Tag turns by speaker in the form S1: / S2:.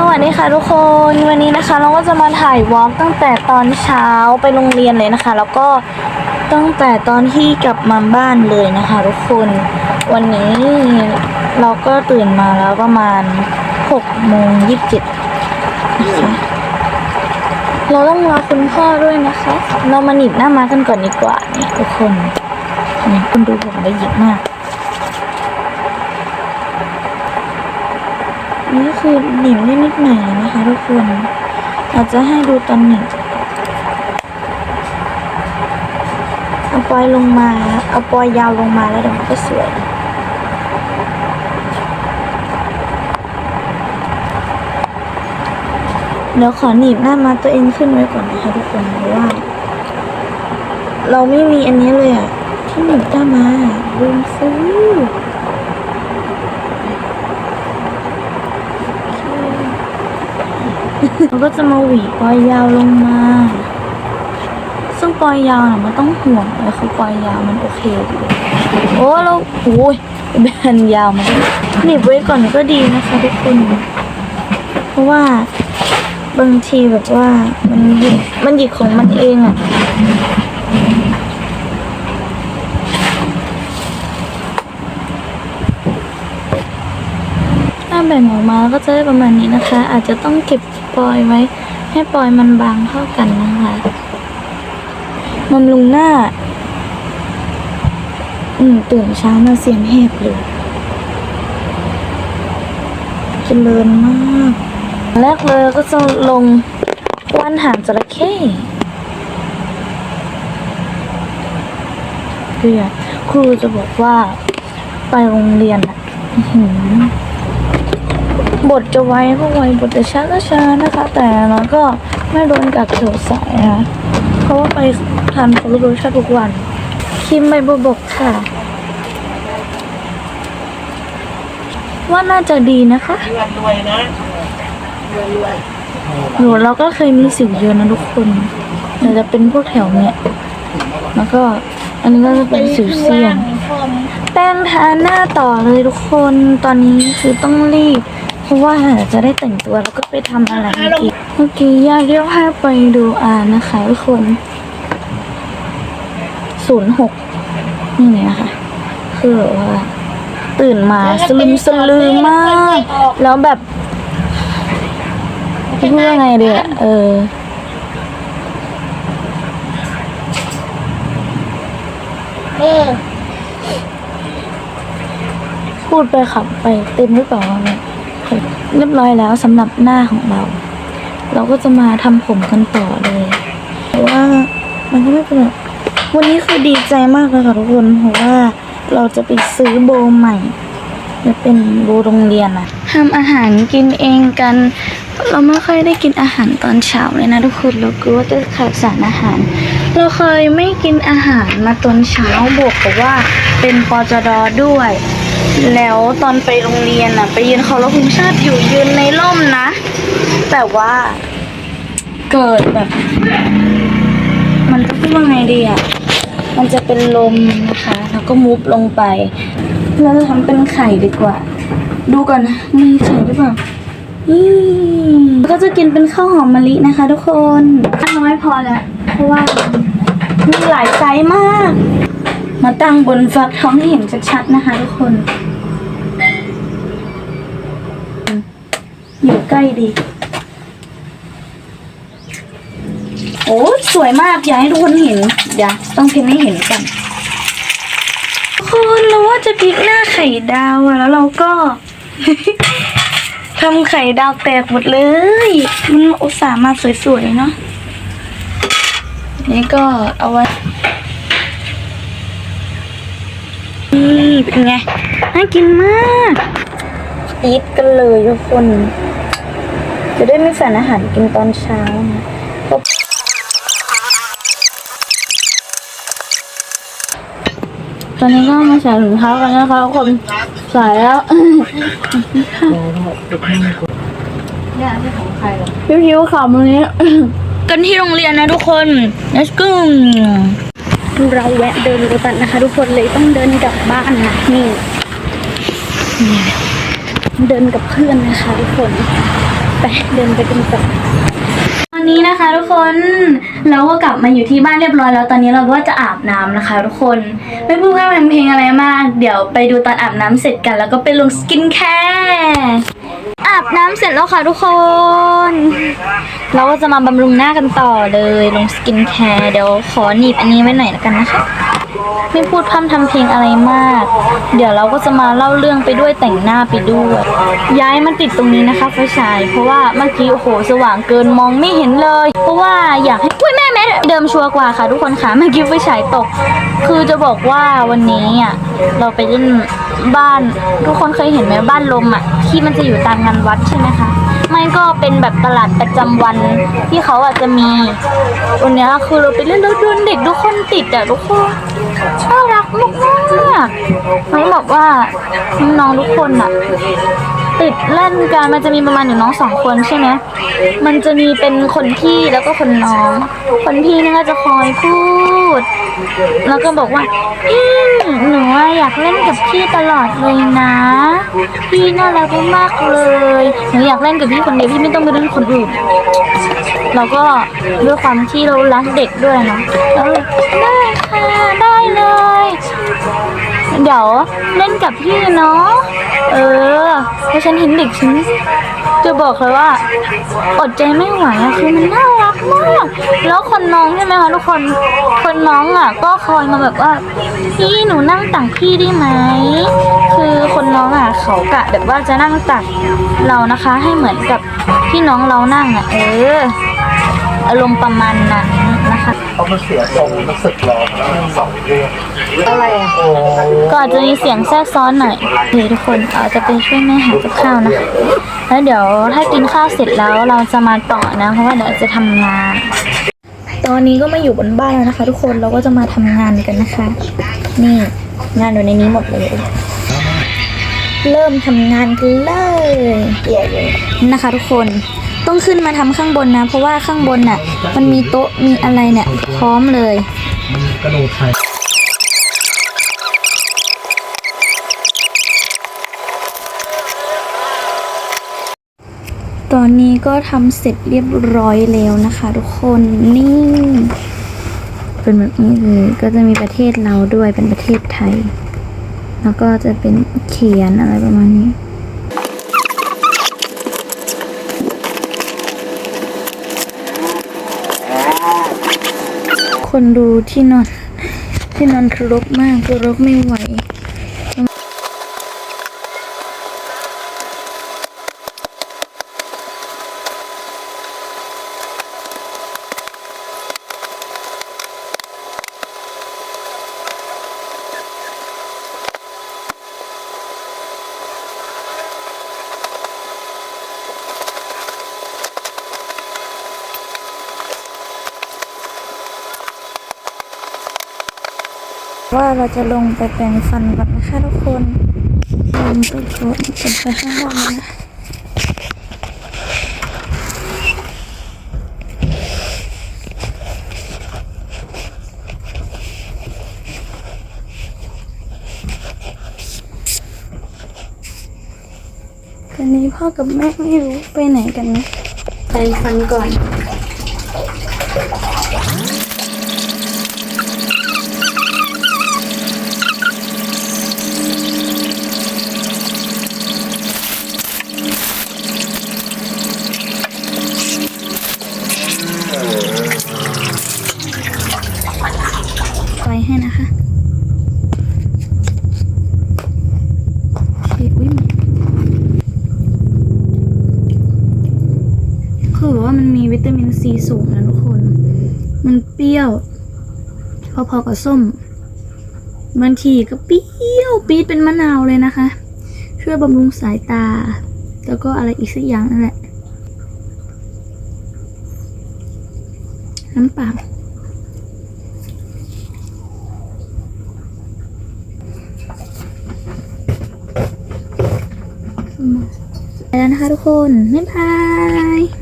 S1: สวัสดีค่ะทุกคนวันนี้นะคะเราก็จะมาถ่ายวอล์กตั้งแต่ตอนเช้าไปโรงเรียนเลยนะคะ แล้วก็ตั้งแต่ตอนที่กลับมาบ้านเลยนะคะ ทุกคน วันนี้เราก็ตื่นมาแล้วประมาณ6โมงยี่สิบเจ็ดเราต้องรอคุณพ่อด้วยนะคะ เรามาหนีบหน้ามากันก่อนดีกว่าเนี่ยทุกคนนี่คุณดูผมละเอียดมาก นี่คือหนิมได้นิดหน่อยนะคะทุกคนอาจจะให้ดูตอนหนิมเอาปลอยลงมาเอาปลอยยาวลงมาแล้วเดี๋ยวมันก็สวยเดี๋ยวขอหนีบหน้ามาตัวเองขึ้นไว้ก่อนนะคะทุกคนเพราะว่า เราไม่มีอันนี้เลยอะที่หนีบหน้ามาลืมซื้อ เราก็จะมาหวีปลอยยาวลงมา ซึ่งปลอยยาวน่ะมันต้องห่วงเลยคือปลอยยาวมันโอเคโอ้เราโอ้ยแบนยาวมันหนีบไว้ก่อนก็ดีนะคะทุกคน เพราะว่าบางทีแบบว่ามันหยิกมันหยิกของมันเองอะถ้าแบ่งออกมาก็จะได้ประมาณนี้นะคะ อาจจะต้องเก็บ ปลอยไว้ ให้ปลอยมันบางเท่ากันนะคะบำรุงหน้า อืมตื่นเช้ามาเสียงแหบเลยเจริญมาก แรกเลยก็จะลงว่านหางจระเข้เพื่อครูจะบอกว่าไปโรงเรียนอะอื้อหือ บทจะไวก็ไวบทจะช้าก็ช้านะคะ แต่เราก็ไม่โดนกักเขียวสายนะเพราะว่าไปทันเคารพรู้ชาติทุกวัน คิมใบบวบกค่ะ ว่าน่าจะดีนะคะ
S2: รวยนะรวยรวย
S1: หนูเราก็เคยมีสิวเยอะนะทุกคนแต่จะเป็นพวกแถวเนี้ยแล้วก็อันนี้ก็จะเป็นสิวเซียน ป้งทาหน้าต่อเลยทุกคนตอนนี้คือต้องรีบ เพราะว่าจะได้แต่งตัวแล้วก็ไปทำอะไรอีกเมื่อกี้ย่าเรียกให้ไปดูอ่านนะคะทุกคนศูนย์หกนี่นะคะคือแบบว่าตื่นมาสลึมสลือมาก แล้วแบบจะพูดยังไงเดียเออ
S2: เออ
S1: พูดไปขับไปเต็มหรือเปล่าเนี่ยเรียบร้อยแล้วสำหรับหน้าของเรา เราก็จะมาทำผมกันต่อเลยแต่ว่ามันก็ไม่เป็นวันนี้คือดีใจมากเลยค่ะทุกคนเพราะว่าเราจะไปซื้อโบใหม่จะเป็นโบโรงเรียนอะทำอาหารกินเองกัน เราไม่ค่อยได้กินอาหารตอนเช้าเลยนะทุกคนเรากลัวจะขาดสารอาหาร เราเคยไม่กินอาหารมาตอนเช้าบวกกับว่าเป็นปจดด้วย แล้วตอนไปโรงเรียนอะไปยืนเคารพธงชาติอยู่ยืนในร่มนะ แต่ว่าเกิดแบบ มันจะพูดว่าไงดีอะมันจะเป็นลมนะคะ แล้วก็มุบลงไปเราจะทำเป็นไข่ดีกว่า ดูก่อนนะมีไข่หรือเปล่าอืมก็จะกินเป็นข้าวหอมมะลินะคะ ทุกคนน้อยพอแล้ว เพราะว่ามีหลายไซส์มาก มาตั้งบนฟักทองให้เห็นชัดๆนะคะทุกคน อยู่ใกล้ดี โอ้ยสวยมาก อยากให้ทุกคนเห็น เดี๋ยวต้องเพ้นให้เห็นกันทุกคนเราว่าจะพลิกหน้าไข่ดาวอะแล้วเราก็ทำไข่ดาวแตกหมดเลย มันอุตส่าห์มาสวยๆเนาะ นี่ก็เอาไว้ นี่เป็นไง น่ากินมากอีทกันเลยทุกคน จะได้ไม่สั่นอาหารกินตอนเช้านะก็ตอนนี้ก็มาใส่ถุงเท้ากันนะคะทุกคนใส่แล้ว
S2: เนี่ยที่ของใครหรอ
S1: พิวๆค่ะวันนี้ กันที่โรงเรียนนะทุกคน let's go เราแวะเดินโรตัสนะคะ ทุกคนเลยต้องเดินกลับบ้านนะนี่เดินกับเพื่อนนะคะทุกคนไปเดินไปกันต่อตอนนี้นะคะ ทุกคนเราก็กลับมาอยู่ที่บ้านเรียบร้อยแล้วตอนนี้เราก็จะอาบน้ำนะคะ ทุกคนไม่พูดพร่ำทำเพลงอะไรมาก เดี๋ยวไปดูตอนอาบน้ำเสร็จกัน แล้วก็ไปลงสกินแคร์ อาบน้ำเสร็จแล้วค่ะทุกคน เราก็จะมาบำรุงหน้ากันต่อเลยลงสกินแคร์เดี๋ยวขอหนีบอันนี้ไว้หน่อยแล้วกันนะคะ ไม่พูดพร่ำทำเพลงอะไรมาก เดี๋ยวเราก็จะมาเล่าเรื่องไปด้วยแต่งหน้าไปด้วย ย้ายมันติดตรงนี้นะคะไฟฉาย เพราะว่าเมื่อกี้โอ้โหสว่างเกินมองไม่เห็นเลย เพราะว่าอยากให้อุ้ยแม่แม่เดิมชัวร์กว่าค่ะทุกคนค่ะเมื่อกี้ไฟฉายตก คือจะบอกว่าวันนี้อะเราไปเล่นบ้าน ทุกคนเคยเห็นไหมบ้านลมอะที่มันจะอยู่ตามงานวัดใช่ไหมคะ ไม่ก็เป็นแบบตลาดประจำวันที่เขาอาจจะมีวันนี้คือเราไปเล่นแล้วโดนเด็กทุกคนติดอะทุกคนน่ารักมากมากๆน้องบอกว่าน้องทุกคนอะ ติดเล่นกันมันจะมีประมาณหนึ่งน้องสองคนใช่ไหมมันจะมีเป็นคนพี่แล้วก็คนน้อง คนพี่นี่ก็จะคอยพูด แล้วก็บอกว่าพี่หนูอยากเล่นกับพี่ตลอดเลยนะ พี่น่ารักมากเลยหนูอยากเล่นกับพี่คนเดียวพี่ไม่ต้องไปเล่นคนอื่นเราก็ด้วยความที่เรารักเด็กด้วยเนาะแล้วได้ค่ะได้เลย เดี๋ยวเล่นกับพี่เนาะ เออเพราฉันเห็นเด็กฉันจะบอกเลยว่า อดใจไม่ไหวอะคือมันน่ารักมาก แล้วคนน้องใช่ไหมคะทุกคน คนน้องอะก็คอยมาแบบว่า พี่หนูนั่งตักพี่ได้ไหม คือคนน้องอะเขากะแบบว่าจะนั่งตักเรานะคะ ให้เหมือนกับพี่น้องเรานั่งอะเออ อารมณ์ประมาณนั้น นะคะ
S3: เขามาเสียทรงรู้สึกร้อนสองเรื่อง
S2: อะไรอะ
S3: โอ้
S1: ก็อาจจะมีเสียงแทรกซ้อนหน่อยเดี๋ยวทุกคนอาจจะไปช่วยแม่หากับข้าวนะคะแล้วเดี๋ยวถ้ากินข้าวเสร็จแล้วเราจะมาต่อนะเพราะว่าเดี๋ยวจะทำงาน ตอนนี้ก็มาอยู่บนบ้านแล้วนะคะ ทุกคนเราก็จะมาทำงานกันนะคะ นี่งานอยู่ในนี้หมดเลย เริ่มทำงานกันเลยนะคะ ทุกคน ต้องขึ้นมาทำข้างบนนะ เพราะว่าข้างบนน่ะ มันมีโต๊ะมีอะไรเนี่ย พร้อมเลย
S3: กระโดดไทย
S1: ตอนนี้ก็ทำเสร็จเรียบร้อยแล้วนะคะ ทุกคนนี่ เป็นแบบนี้เลยก็จะมีประเทศเราด้วยเป็นประเทศไทย แล้วก็จะเป็นเขียนอะไรประมาณนี้ คนดูที่นอน ที่นอนคือรกมากคือรกไม่ไหว ว่าเราจะลงไปแปรงฟันก่อนนะคะทุกคนลงไปก่อนเป็นไปข้างล่างนะตอนนี้พ่อกับแม่ไม่รู้ไปไหนกันนะแปรงฟันก่อน ไฟให้นะคะโอเคอุ้ยคือแบบว่ามันมี วิตามินซีสูงนะทุกคน มันเปรี้ยว พอๆกับส้มบางทีก็เปรี้ยวปี๊ดเป็นมะนาวเลยนะคะ ช่วยบำรุงสายตา แล้วก็อะไรอีกสักอย่างนั่นแหละ น้ำเปล่าไปแล้วนะคะทุกคน บ๊ายบาย